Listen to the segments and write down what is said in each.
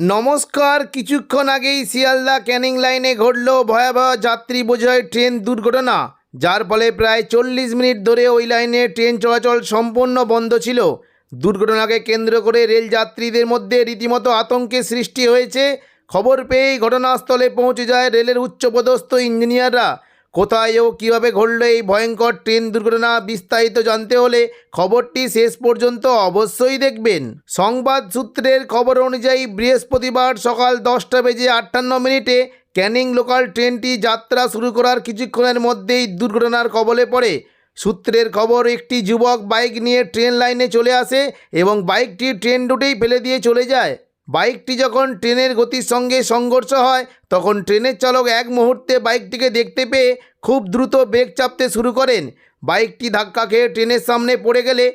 নমস্কার। কিছুক্ষণ আগেই শিয়ালদা ক্যানিং লাইনে ঘটল ভয়াবহ যাত্রী বোঝায় ট্রেন দুর্ঘটনা, যার ফলে প্রায় চল্লিশ মিনিট ধরে ওই লাইনে ট্রেন চলাচল সম্পূর্ণ বন্ধ ছিল। দুর্ঘটনাকে কেন্দ্র করে রেল যাত্রীদের মধ্যে রীতিমতো আতঙ্কের সৃষ্টি হয়েছে। খবর পেয়েই ঘটনাস্থলে পৌঁছে যায় রেলের উচ্চপদস্থ ইঞ্জিনিয়াররা। কোথায় ও কীভাবে ঘটল এই ভয়ঙ্কর ট্রেন দুর্ঘটনা বিস্তারিত জানতে হলে খবরটি শেষ পর্যন্ত অবশ্যই দেখবেন। সংবাদ সূত্রের খবর অনুযায়ী বৃহস্পতিবার সকাল দশটা বেজে আটান্ন মিনিটে ক্যানিং লোকাল ট্রেনটি যাত্রা শুরু করার কিছুক্ষণের মধ্যেই দুর্ঘটনার কবলে পড়ে। সূত্রের খবর, একটি যুবক বাইক নিয়ে ট্রেন লাইনে চলে আসে এবং বাইকটি ট্রেন রুটেই ফেলে দিয়ে চলে যায়। বাইকটি যখন ট্রেনের গতির সঙ্গে সংঘর্ষ হয়, তখন ট্রেনের চালক এক মুহূর্তে বাইকটিকে দেখতে পেয়ে খুব দ্রুত ব্রেক চাপতে শুরু করেন। বাইকটি ধাক্কা খেয়ে ট্রেনের সামনে পড়ে গেলে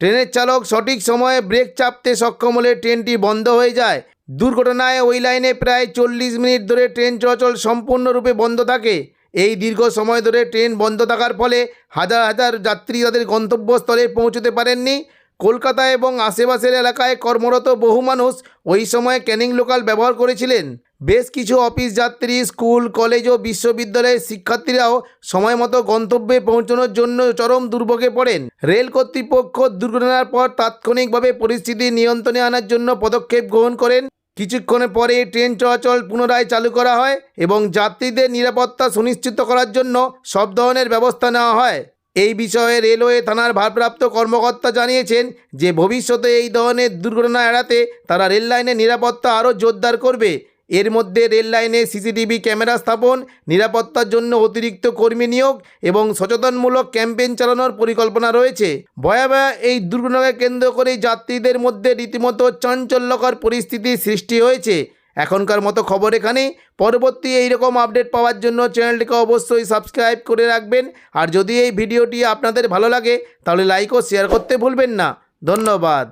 ট্রেনের চালক সঠিক সময়ে ব্রেক চাপতে সক্ষম হলে ট্রেনটি বন্ধ হয়ে যায়। দুর্ঘটনায় ওই লাইনে প্রায় চল্লিশ মিনিট ধরে ট্রেন চলাচল সম্পূর্ণরূপে বন্ধ থাকে। এই দীর্ঘ সময় ধরে ট্রেন বন্ধ থাকার ফলে হাজার হাজার যাত্রী তাদের গন্তব্যস্থলে পৌঁছতে পারেননি। কলকাতা এবং আশেপাশের এলাকায় কর্মরত বহু মানুষ ওই সময় ক্যানিং লোকাল ব্যবহার করেছিলেন। বেশ কিছু অফিস যাত্রী, স্কুল, কলেজ ও বিশ্ববিদ্যালয়ের শিক্ষার্থীরাও সময় মতো গন্তব্যে পৌঁছানোর জন্য চরম দুর্ভোগে পড়েন। রেল কর্তৃপক্ষ দুর্ঘটনার পর তাৎক্ষণিকভাবে পরিস্থিতি নিয়ন্ত্রণে আনার জন্য পদক্ষেপ গ্রহণ করেন। কিছুক্ষণের পরে ট্রেন চলাচল পুনরায় চালু করা হয় এবং যাত্রীদের নিরাপত্তা সুনিশ্চিত করার জন্য সব ধরনের ব্যবস্থা নেওয়া হয়। এই বিষয়ে রেলওয়ে থানার ভারপ্রাপ্ত কর্মকর্তা জানিয়েছেন যে ভবিষ্যতে এই ধরনের দুর্ঘটনা এড়াতে তারা রেল লাইনের নিরাপত্তা আরও জোরদার করবে। এর মধ্যে রেল লাইনে সিসিটিভি ক্যামেরা স্থাপন, নিরাপত্তার জন্য অতিরিক্ত কর্মী নিয়োগ এবং সচেতনমূলক ক্যাম্পেইন চালানোর পরিকল্পনা রয়েছে। ভয়াবহ এই দুর্ঘটনাকে কেন্দ্র করে যাত্রীদের মধ্যে রীতিমতো চাঞ্চল্যকর পরিস্থিতির সৃষ্টি হয়েছে। এখনকার মতো খবর এখানে পরবর্তী এইরকম আপডেট পাওয়ার জন্য চ্যানেলটিকে অবশ্যই সাবস্ক্রাইব করে রাখবেন। আর যদি এই ভিডিওটি আপনাদের ভালো লাগে, তাহলে লাইক ও শেয়ার করতে ভুলবেন না। ধন্যবাদ।